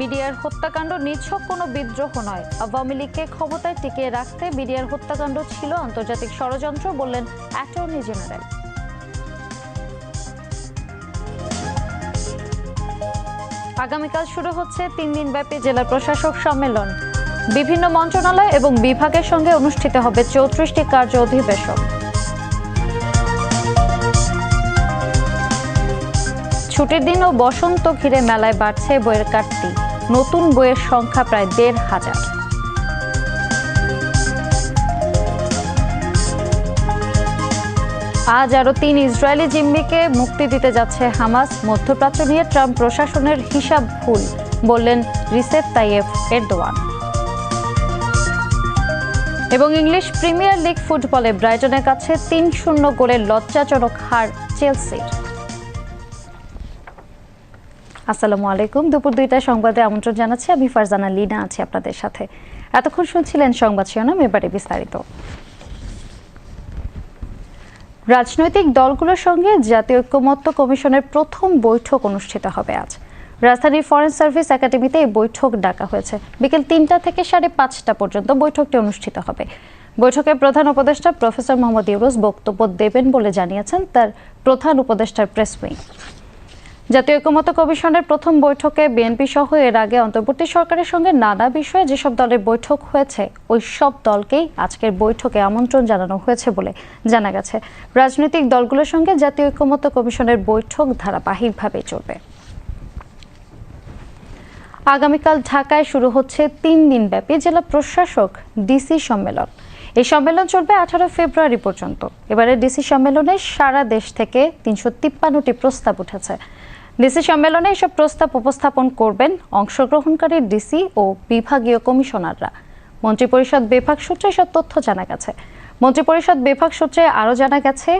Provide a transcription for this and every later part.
BDR হত্যাকাণ্ড নিছক কোনো বিদ্রোহ নয়। আওয়ামী লীগকে ক্ষমতায় টিকিয়ে রাখতে বিডিআর হত্যাকাণ্ড ছিল আন্তর্জাতিক ষড়যন্ত্র, বললেন অ্যাটর্নি জেনারেল। আগামীকাল শুরু হচ্ছে তিন দিনব্যাপী জেলা প্রশাসক সম্মেলন। বিভিন্ন মন্ত্রণালয় এবং বিভাগের সঙ্গে অনুষ্ঠিত হবে চৌত্রিশটি কার্য অধিবেশন। ছুটির দিন ও বসন্ত ঘিরে মেলায় বাড়ছে বইয়ের কাটতি। নতুন বইয়ের সংখ্যা প্রায় দেড় হাজার। আজ আরও তিন ইসরায়েলি জিম্মিকে মুক্তি দিতে যাচ্ছে হামাস। মধ্যপ্রাচ্য নিয়ে ট্রাম্প প্রশাসনের হিসাব ভুল, বললেন রিসেপ তাইয়েফ এরদোয়ান। এবং ইংলিশ প্রিমিয়ার লিগ ফুটবলে ব্রাইটনের কাছে তিন শূন্য গোলের লজ্জাজনক হার চেলসির। আসসালামু আলাইকুম। দুপুর দুইটায় সংবাদে আমন্ত্রণ জানাচ্ছি। আমি ফারজানা লিনা আছি আপনাদের সাথে। এতক্ষণ শুনছিলেন সংবাদ শিরোনাম, এবারে বিস্তারিত। রাজনৈতিক দলগুলোর সঙ্গে জাতীয় ঐক্যমত্য কমিশনের প্রথম বৈঠক অনুষ্ঠিত হবে আজ। রাজধানীর ফরেন সার্ভিস একাডেমিতে এই বৈঠক ডাকা হয়েছে। বিকেল তিনটা থেকে সাড়ে পাঁচটা পর্যন্ত বৈঠকটি অনুষ্ঠিত হবে। বৈঠকে প্রধান উপদেষ্টা প্রফেসর মোহাম্মদ ইউরুস বক্তব্য দেবেন বলে জানিয়েছেন তার প্রধান উপদেষ্টার প্রেস উইং জাতীয় ঐক্যমত্য কমিশনের প্রথম বৈঠকে বিএনপি সহ এর আগে অন্তর্বর্তী সরকারের সঙ্গে নানা বিষয়ে যেসব দলের বৈঠক হয়েছে, ওই সব দলকেই আজকের বৈঠকে আমন্ত্রণ জানানো হয়েছে বলে জানা গেছে। রাজনৈতিক দলগুলোর সঙ্গে জাতীয় ঐক্যমত্য কমিশনের বৈঠক ধারাবাহিকভাবে চলবে। আগামীকাল ঢাকায় শুরু হচ্ছে তিন দিনব্যাপী জেলা প্রশাসক ডিসি সম্মেলন। এই সম্মেলন চলবে আঠারো ফেব্রুয়ারি পর্যন্ত। এবারে ডিসি সম্মেলনে সারা দেশ থেকে তিনশো তিপ্পান্নটি প্রস্তাব উঠেছে। ডিসি সম্মেলনে এসব প্রস্তাব উপস্থাপন করবেন অংশগ্রহণকারী ডিসি ও বিভাগীয় কমিশনাররা। মন্ত্রিপরিষদ বিভাগ সূত্রে এসব তথ্য জানা গেছে। মন্ত্রিপরিষদ বিভাগ সূত্রে আরও জানা গেছে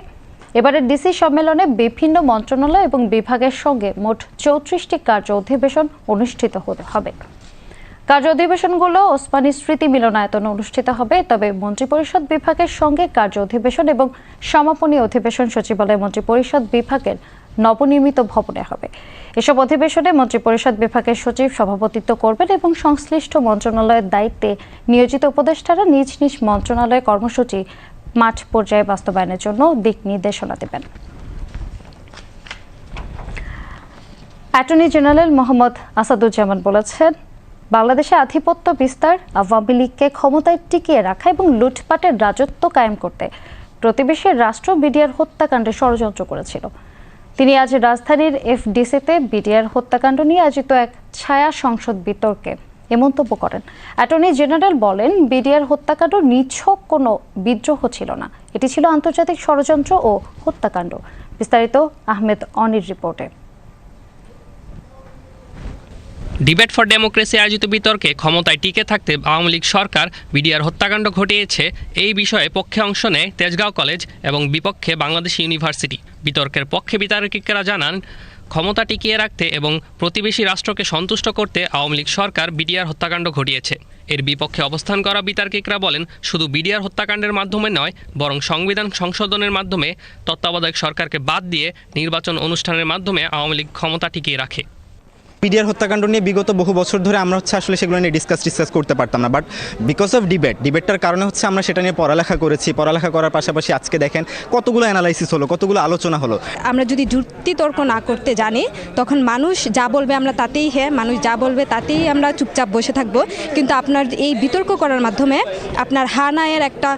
এবারে ডিসি সম্মেলনে বিভিন্ন মন্ত্রণালয় এবং বিভাগের সঙ্গে মোট চৌত্রিশটি কার্য অধিবেশন অনুষ্ঠিত হতে হবে। কার্য অধিবেশনগুলো ওসমানী স্মৃতি মিলনায়তনে অনুষ্ঠিত হবে, তবে মন্ত্রিপরিষদ বিভাগের সঙ্গে কার্য অধিবেশন এবং সমাপনী অধিবেশন সচিবালয় মন্ত্রিপরিষদ বিভাগের নবনির্মিত ভবনে হবে। এসব অধিবেশনে মন্ত্রিপরিষদ বিভাগের সচিব সভাপতিত্ব করবেন এবং সংশ্লিষ্ট মন্ত্রণালয়ের দায়িত্বে নিয়োজিত উপদেষ্টারা নিজ নিজ মন্ত্রণালয় কর্মসূচি মাঠ পর্যায়ে বাস্তবায়নের জন্য দিক নির্দেশনা দেবেন। অ্যাটর্নি জেনারেল মোহাম্মদ আসাদুজ্জামান বলেছেন বাংলাদেশে আধিপত্য বিস্তার আওয়ামী লীগকে ক্ষমতায় টিকিয়ে রাখা এবং লুটপাটের রাজত্ব কায়েম করতে প্রতিবেশী রাষ্ট্র বিডিআর হত্যাকাণ্ডে ষড়যন্ত্র করেছিল। তিনি আজ রাজধানীর এফডিসিতে বিডিআর হত্যাকাণ্ড নিয়ে আয়োজিত এক ছায়া সংসদ বিতর্কে এ মন্তব্য করেন। অ্যাটর্নি জেনারেল বলেন, বিডিআর হত্যাকাণ্ড নিছক কোনো বিদ্রোহ ছিল না। এটি ছিল আন্তর্জাতিক ষড়যন্ত্র ও হত্যাকাণ্ড। বিস্তারিত আহমেদ অনির রিপোর্টে। ডিবেট ফর ডেমোক্রেসি আয়োজিত বিতর্কে ক্ষমতায় টিকে থাকতে আওয়ামী লীগ সরকার, বিডিআর হত্যাকাণ্ড ঘটিয়েছে। এই বিষয়ে পক্ষে অংশ নেয় তেজগাঁও কলেজ এবং বিপক্ষে বাংলাদেশ ইউনিভার্সিটি। বিতর্কের পক্ষে বিতর্কিকরা জানান, ক্ষমতা টিকিয়ে রাখতে এবং প্রতিবেশী রাষ্ট্রকে সন্তুষ্ট করতে আওয়ামী লীগ সরকার, বিডিআর হত্যাকাণ্ড ঘটিয়েছে। এর বিপক্ষে অবস্থান করা বিতর্কিকরা বলেন, শুধু বিডিআর হত্যাকাণ্ডের মাধ্যমে নয়, বরং সংবিধান সংশোধনের মাধ্যমে তত্ত্বাবধায়ক সরকারকে বাদ দিয়ে নির্বাচন অনুষ্ঠানের মাধ্যমে আওয়ামী লীগ ক্ষমতা টিকিয়ে রাখে। পিডিআর হত্যাকাণ্ড নিয়ে বিগত বহু বছর ধরে আমরা হচ্ছে আসলে সেগুলো নিয়ে ডিসকাস ডিসকাস করতে পারতাম না। বাট বিকজ অফ ডিবেট ডিবেটটার কারণে হচ্ছে আমরা সেটা নিয়ে পড়ালেখা করেছি। পড়ালেখা করার পাশাপাশি আজকে দেখেন কতগুলো অ্যানালাইসিস হলো কতগুলো আলোচনা হলো। আমরা যদি যুক্তি তর্ক না করতে জানি তখন মানুষ যা বলবে আমরা তাতেই হ্যাঁ মানুষ যা বলবে তাতেই আমরা চুপচাপ বসে থাকব। কিন্তু আপনার এই বিতর্ক করার মাধ্যমে আপনার হানায়ের একটা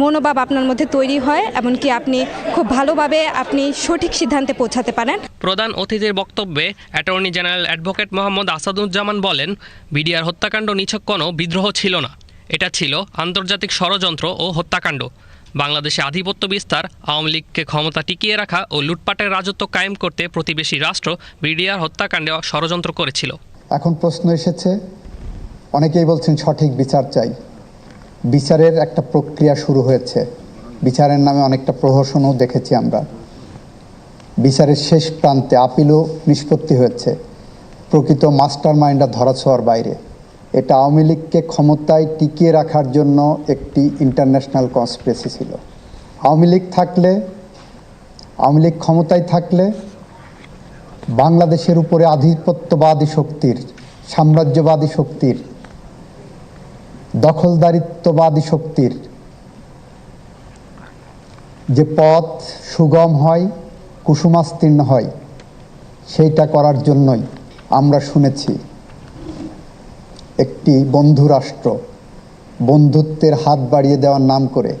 মনোভাব আপনার মধ্যে তৈরি হয় এমনকি আপনি খুব ভালোভাবে আপনি সঠিক সিদ্ধান্তে পৌঁছাতে পারেন। প্রধান অতিথির বক্তব্যে attorney general advocate Mohammad Asaduzzaman বলেন, বিডিআর হত্যাকাণ্ড নিছক কোনো, বিদ্রোহ ছিল না। এটা ছিল আন্তর্জাতিক ষড়যন্ত্র ও হত্যাকাণ্ড। বাংলাদেশে আধিপত্য বিস্তার, আওয়ামী লীগকে ক্ষমতা টিকিয়ে রাখা ও লুটপাটের রাজত্ব কায়েম করতে প্রতিবেশী রাষ্ট্র বিডিআর হত্যাকাণ্ডে ষড়যন্ত্র করেছিল। এখন প্রশ্ন এসেছে, অনেকেই বলছেন সঠিক বিচার চাই। বিচারের একটা প্রক্রিয়া শুরু হয়েছে। বিচারের নামে অনেকটা প্রহসনও দেখেছি আমরা। বিচারের শেষ প্রান্তে আপিলও নিষ্পত্তি হয়েছে। প্রকৃত মাস্টার মাইন্ডার ধরাছোঁয়ার বাইরে। এটা আওয়ামী লীগকে ক্ষমতায় টিকিয়ে রাখার জন্য একটি ইন্টারন্যাশনাল কনস্পিরেসি ছিল। আওয়ামী লীগ থাকলে, আওয়ামী লীগ ক্ষমতায় থাকলে বাংলাদেশের উপরে আধিপত্যবাদী শক্তির, সাম্রাজ্যবাদী শক্তির, দখলদারিত্ববাদী শক্তির যে পথ সুগম হয় কুসুমাস্তীর্ণ হয়। সেইটা করার জন্যই আমরা শুনেছি একটি বন্ধু রাষ্ট্র বন্ধুত্বের হাত বাড়িয়ে দেওয়ার নাম করে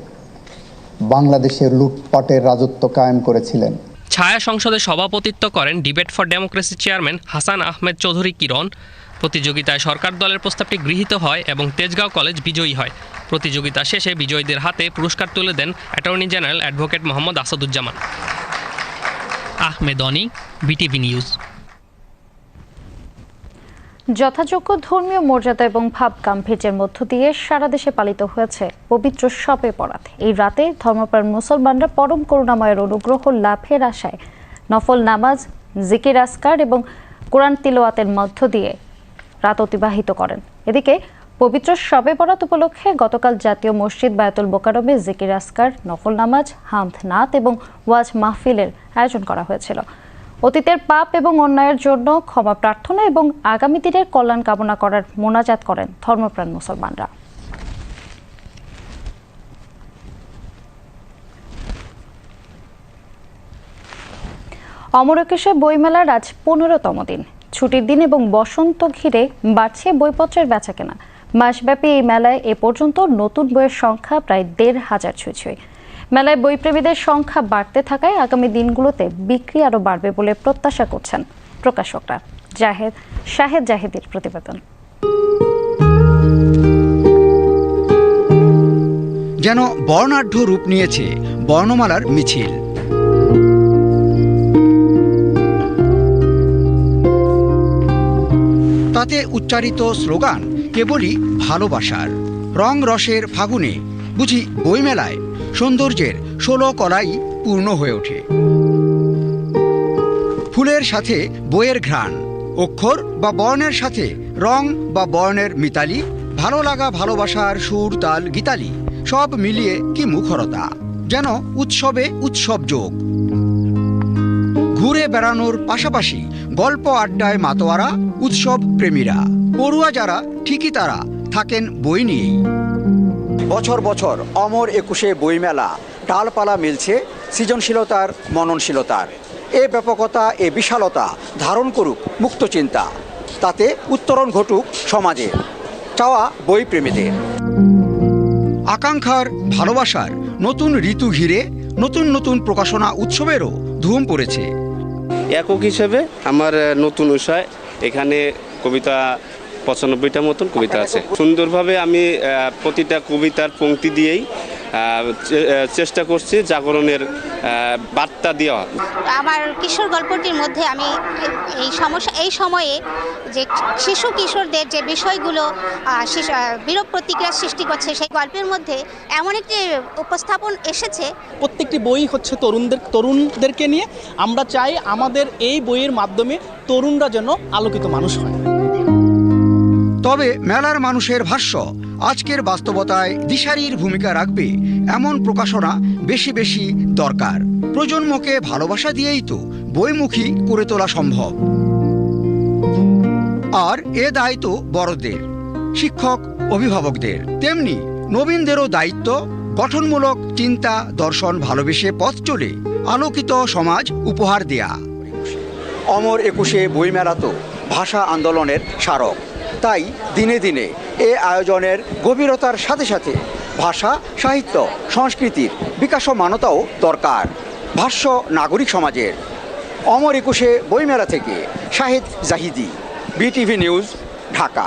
বাংলাদেশের লুটপাটের রাজত্ব কায়েম করেছিলেন। ছায়া সংসদে সভাপতিত্ব করেন debate for democracy chairman Hasan Ahmed Chowdhury Kiron. প্রতিযোগিতায় সরকার দলের প্রস্তাবটি গৃহীত হয় এবং তেজগাঁও কলেজ বিজয়ী হয়। প্রতিযোগিতা শেষে বিজয়ীদের হাতে পুরস্কার তুলে দেন attorney general advocate Mohammad Asaduzzaman. Ahmed Oni BTV news. যথাযোগ্য ধর্মীয় মর্যাদা এবং ভাব গাম্ভীর্যের মধ্য দিয়ে সারা দেশে পালিত হয়েছে পবিত্র শপে বরাত। এই রাতে ধর্মপ্রাণ মুসলমানরা পরম করুণাময়ের অনুগ্রহ লাভের আশায় নফল নামাজ, জিকির, আসকার এবং কোরআন তিলোয়াতের মধ্য দিয়ে রাত অতিবাহিত করেন। এদিকে পবিত্র শবে বরাত উপলক্ষে গতকাল জাতীয় মসজিদ বায়াতুল বোকারমে জিকির আসকার নফল নামাজ হামদ নাত এবং ওয়াজ মাহফিলের আয়োজন করা হয়েছিল। অতীতের পাপ এবং অন্যায়ের জন্য ক্ষমা প্রার্থনা এবং আগামী দিনের কল্যাণ কামনা করার মোনাজাত করেন ধর্মপ্রাণ মুসলমানরা। অমরকেশে বইমেলার আজ পনেরোতম দিন। ছুটির দিন এবং বসন্ত ঘিরে বাড়ছে বইপত্রের বেচাকেনা। মাসব্যাপী এই মেলায় এ পর্যন্ত নতুন বইয়ের সংখ্যা প্রায় দেড় হাজার ছুঁই মেলায় বইপ্রেমীদের সংখ্যা বাড়তে থাকায় আগামী দিনগুলোতে বিক্রি আরও বাড়বে বলে প্রত্যাশা করছেন প্রকাশকরা। জাহেদ, শাহেদ জাহেদের প্রতিবেদন। যেন বর্ণাঢ্য রূপ নিয়েছে বর্ণমালার মিছিল। তাতে উচ্চারিত স্লোগান কেবলই ভালোবাসার। রং রসের ফাগুনে বুঝি বইমেলায় সৌন্দর্যের ষোলো কলাই পূর্ণ হয়ে ওঠে। ফুলের সাথে বইয়ের ঘ্রাণ, অক্ষর বা বর্ণের সাথে রং বা বর্ণের মিতালি, ভালো লাগা ভালোবাসার সুর, তাল, গীতালি, সব মিলিয়ে কি মুখরতা, যেন উৎসবে উৎসব যোগ। ঘুরে বেড়ানোর পাশাপাশি গল্প আড্ডায় মাতোয়ারা, উৎসব প্রেমীরা, পড়ুয়া যারা ঠিকই তারা, থাকেন বই নিয়েই। বছর বছর অমর একুশে বইমেলা, ডালপালা মিলছে সৃজনশীলতার, মননশীলতার। এ ব্যাপকতা, এ বিশালতা ধারণ করুক মুক্ত চিন্তা, তাতে উত্তরণ ঘটুক সমাজে। চাওয়া বই প্রেমীদের। আকাঙ্ক্ষার, ভালোবাসার নতুন ঋতু ঘিরে নতুন নতুন প্রকাশনা উৎসবেরও ধুম পড়েছে। একক হিসেবে আমার, নতুন বিষয় এখানে কবিতা পঁচানব্বইটা মতন কবিতা আছে। সুন্দরভাবে আমি প্রতিটা কবিতার পংক্তি দিয়েই চে- চেষ্টা করছি জাগরণের বার্তা দেওয়া। আমার কিশোর গল্পটির মধ্যে আমি এই সমস্যা এই সময়ে যে শিশু কিশোরদের যে বিষয়গুলো বিরূপ প্রতিক্রিয়া সৃষ্টি করছে সেই গল্পের মধ্যে এমন একটি উপস্থাপন এসেছে। প্রত্যেকটি বই হচ্ছে তরুণদের তরুণদেরকে নিয়ে। আমরা চাই আমাদের এই বইয়ের মাধ্যমে তরুণরা যেন আলোকিত মানুষ হয়। তবে মেলার মানুষের ভাষ্য, আজকের বাস্তবতায় দিশারির ভূমিকা রাখবে এমন প্রকাশনা বেশি বেশি দরকার। প্রজন্মকে ভালোবাসা দিয়েই তো বইমুখী করে তোলা সম্ভব। আর এ দায়িত্ব বড়দের, শিক্ষক, অভিভাবকদের। তেমনি নবীনদেরও দায়িত্ব গঠনমূলক চিন্তা, দর্শন, ভালোবেসে পথ চলে আলোকিত সমাজ উপহার দেয়া। অমর একুশে বইমেলা তো ভাষা আন্দোলনের স্মারক। তাই দিনে দিনে এ আয়োজনের গভীরতার সাথে সাথে ভাষা, সাহিত্য, সংস্কৃতির বিকাশমানতাও দরকার, ভাষ্য নাগরিক সমাজের। অমর একুশে বইমেলা থেকে শাহিদ জাহিদি, বিটিভি নিউজ, ঢাকা।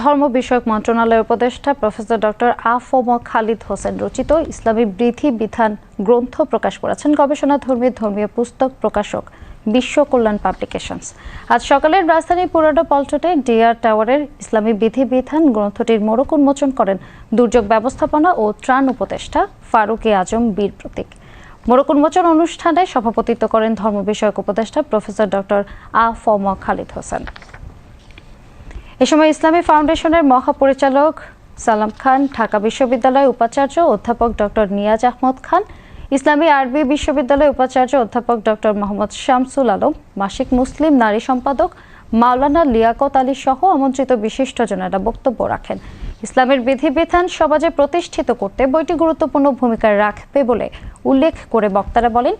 ধর্ম বিষয়ক মন্ত্রণালয়ের উপদেষ্টা professor doctor AFM Khalid Hossain রচিত ইসলামী বিধি বিধান গ্রন্থ প্রকাশ করেছেন গবেষণা ধর্মী ধর্মীয় পুস্তক প্রকাশক বিশ্ব কল্যাণ পাবলিকেশনস। আজ সকালের রাজধানী পুরানো পল্টনে ডিআর টাওয়ারের ইসলামী বিধি বিধান গ্রন্থটির মোড়ক উন্মোচন করেন দুর্যোগ ব্যবস্থাপনা ও ত্রাণ উপদেষ্টা ফারুক এ আজম বীর প্রতীক। মোড়ক উন্মোচন অনুষ্ঠানে সভাপতিত্ব করেন ধর্ম বিষয়ক উপদেষ্টা professor doctor AFM Khalid Hossain. এ সময় ইসলামী ফাউন্ডেশনের মহাপরিচালক সালাম খান, ঢাকা বিশ্ববিদ্যালয়ের উপাচার্য অধ্যাপক ডক্টর নিয়াজ আহমদ খান ইসলামী আরবি বিশ্ববিদ্যালয়ের উপাচার্য অধ্যাপক ডক্টর মোহাম্মদ শামসুল আলম, মাসিক মুসলিম নারী সম্পাদক মাওলানা লিয়াকত আলী সহ আমন্ত্রিত বিশিষ্টজনেরা বক্তব্য রাখেন। ইসলামের বিধিবিধান সমাজে প্রতিষ্ঠিত করতে বইটি গুরুত্বপূর্ণ ভূমিকা রাখবে বলে উল্লেখ করে বক্তারা বলেন,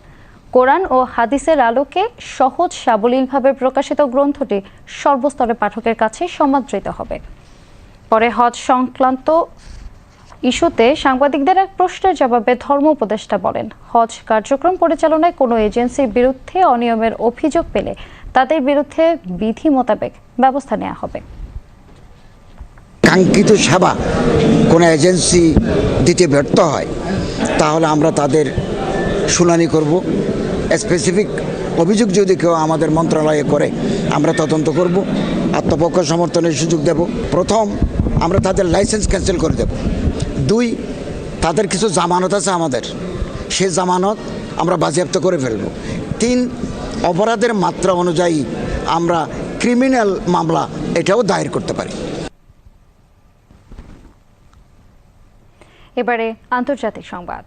কোরআন ও হাদিসের আলোকে সহজ সাবলীলভাবে প্রকাশিত গ্রন্থটি সর্বস্তরের পাঠকের কাছে সমাদৃত হবে। পরে হজ সংক্রান্ত ইস্যুতে সাংবাদিকদের এক প্রশ্নের জবাবে ধর্ম উপদেষ্টা বলেন, হজ কার্যক্রম পরিচালনায় কোনো এজেন্সির বিরুদ্ধে অনিয়মের অভিযোগ পেলে তাদের বিরুদ্ধে বিধি মোতাবেক ব্যবস্থা নেওয়া হবে। কাঙ্ক্ষিত সেবা কোনো এজেন্সি দিতে ব্যর্থ হয়, তাহলে আমরা তাদের শুনানি করব। স্পেসিফিক অভিযোগ যদি কেউ আমাদের মন্ত্রণালয়ে করে, আমরা তদন্ত করব। আত্মপক্ষ সমর্থনের সুযোগ দেব। প্রথম আমরা তাদের লাইসেন্স ক্যান্সেল করে দেব। দুই, তাদের কিছু জামানত আছে আমাদের। সে জামানত আমরা বাজেয়াপ্ত করে ফেলব। তিন, অপরাধের মাত্রা অনুযায়ী আমরা ক্রিমিনাল মামলা এটাও দায়ের করতে পারি। এবারে আন্তর্জাতিক সংবাদ।